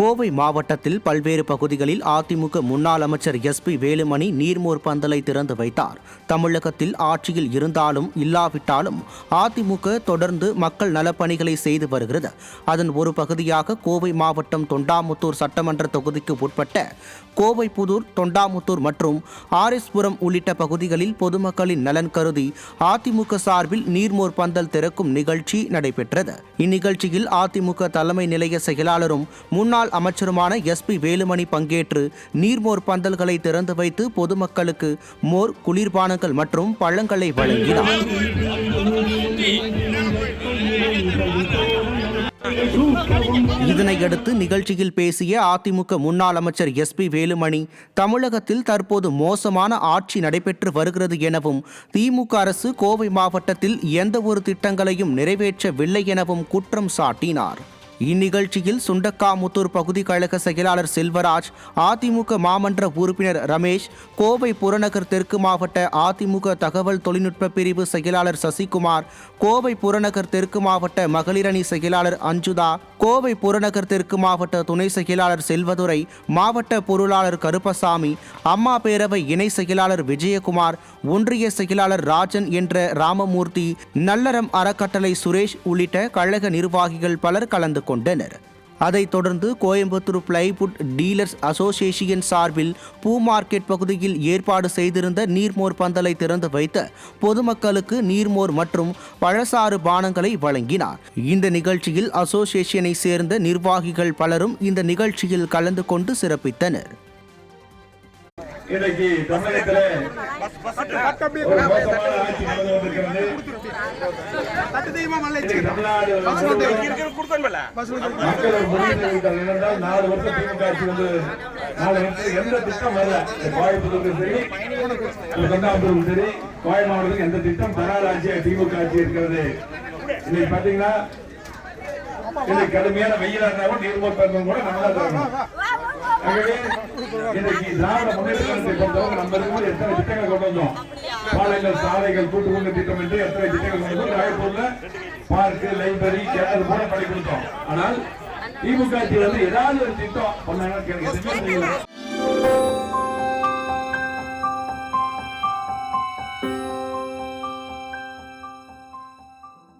கோவை மாவட்டத்தில் பல்வேறு பகுதிகளில் அதிமுக முன்னாள் அமைச்சர் எஸ் பி வேலுமணி நீர்மோர் பந்தலை திறந்து வைத்தார். தமிழகத்தில் ஆட்சியில் இருந்தாலும் இல்லாவிட்டாலும் அதிமுக தொடர்ந்து மக்கள் நலப்பணிகளை செய்து வருகிறது. அதன் ஒரு பகுதியாக கோவை மாவட்டம் தொண்டாமுத்தூர் சட்டமன்ற தொகுதிக்கு உட்பட்ட கோவை புதூர் தொண்டாமுத்தூர் மற்றும் ஆர்எஸ்புரம் உள்ளிட்ட பகுதிகளில் பொதுமக்களின் நலன் கருதி அதிமுக சார்பில் நீர்மோர் பந்தல் திறக்கும் நிகழ்ச்சி நடைபெற்றது. இந்நிகழ்ச்சியில் அதிமுக தலைமை நிலைய செயலாளரும் முன்னாள் அமைச்சருமான எஸ்பி வேலுமணி பங்கேற்று நீர்மோர் பந்தல்களை திறந்து வைத்து பொதுமக்களுக்கு மோர் குளிர்பானங்கள் மற்றும் பழங்களை வழங்கினார். இதனையடுத்து நிகழ்ச்சியில் பேசிய அதிமுக முன்னாள் அமைச்சர் எஸ்பி வேலுமணி தமிழகத்தில் தற்போது மோசமான ஆட்சி நடைபெற்று வருகிறது எனவும் திமுக அரசு கோவை மாவட்டத்தில் எந்த ஒரு திட்டங்களையும் நிறைவேற்றவில்லை எனவும் குற்றம் சாட்டினார். இந்நிகழ்ச்சியில் சுண்டக்காமுத்தூர் பகுதி கழக செயலாளர் செல்வராஜ் அதிமுக மாமன்ற உறுப்பினர் ரமேஷ் கோவை புறநகர் தெற்கு மாவட்ட அதிமுக தகவல் தொழில்நுட்ப பிரிவு செயலாளர் சசிகுமார் கோவை புறநகர் தெற்கு மாவட்ட மகளிரணி செயலாளர் அஞ்சுதா கோவை புறநகர் தெற்கு மாவட்ட துணை செயலாளர் செல்வதுரை மாவட்ட பொருளாளர் கருப்பசாமி அம்மா பேரவை இணை செயலாளர் விஜயகுமார் ஒன்றிய செயலாளர் ராஜன் என்ற ராமமூர்த்தி நல்லறம் அறக்கட்டளை சுரேஷ் உள்ளிட்ட கழக நிர்வாகிகள் பலர் கலந்து கொண்டனர். அதைத் தொடர்ந்து கோயம்புத்தூர் பிளைவுட் டீலர்ஸ் அசோசியேஷன் சார்பில் பூ மார்க்கெட் பகுதியில் ஏற்பாடு செய்திருந்த நீர்மோர் பந்தலை திறந்து வைத்த பொதுமக்களுக்கு நீர்மோர் மற்றும் பழசாறு பானங்களை வழங்கினார். இந்த நிகழ்ச்சியில் அசோசியேஷனை சேர்ந்த நிர்வாகிகள் பலரும் இந்த நிகழ்ச்சியில் கலந்து கொண்டு சிறப்பித்தனர். இன்றைக்கு ஒரு மோசமான ஆட்சி நடந்து கொண்டிருக்கிறது தமிழ்நாடு மக்கள் முடிவு நாலு வருஷம் திமுக ஆட்சி வந்து நாலு வருஷத்துக்கு எந்த திட்டம் வரல கோயம்புத்தூருக்கு சரி இல்ல சரி கோயம் மாவட்டத்துக்கு எந்த திட்டம் தராத ஆட்சி திமுக ஆட்சி இருக்கிறது இன்னைக்கு பாத்தீங்கன்னா இன்னைக்கு கடுமையான வெயிலாக இருந்தாலும் நீர்மோர் கூட நல்லா தரணும் ஆகவே இன்னைக்கு திராவிட முன்னேற்ற கழகத்தை பொறுத்தவரை நம்ம இருக்கும்போது எத்தனை திட்டங்கள் கொண்டு வந்தோம் பாலைகள் சாலைகள் கூட்டுக்குண்டு திட்டம் என்று எத்தனை திட்டங்கள் கொண்டு வந்தோம் ராயப்பூர்ல பார்க்கு லைப்ரரி கேட்டது போல பண்ணி கொடுத்தோம் ஆனால் திமுக வந்து ஏதாவது ஒரு திட்டம் பண்ணாங்க எனக்கு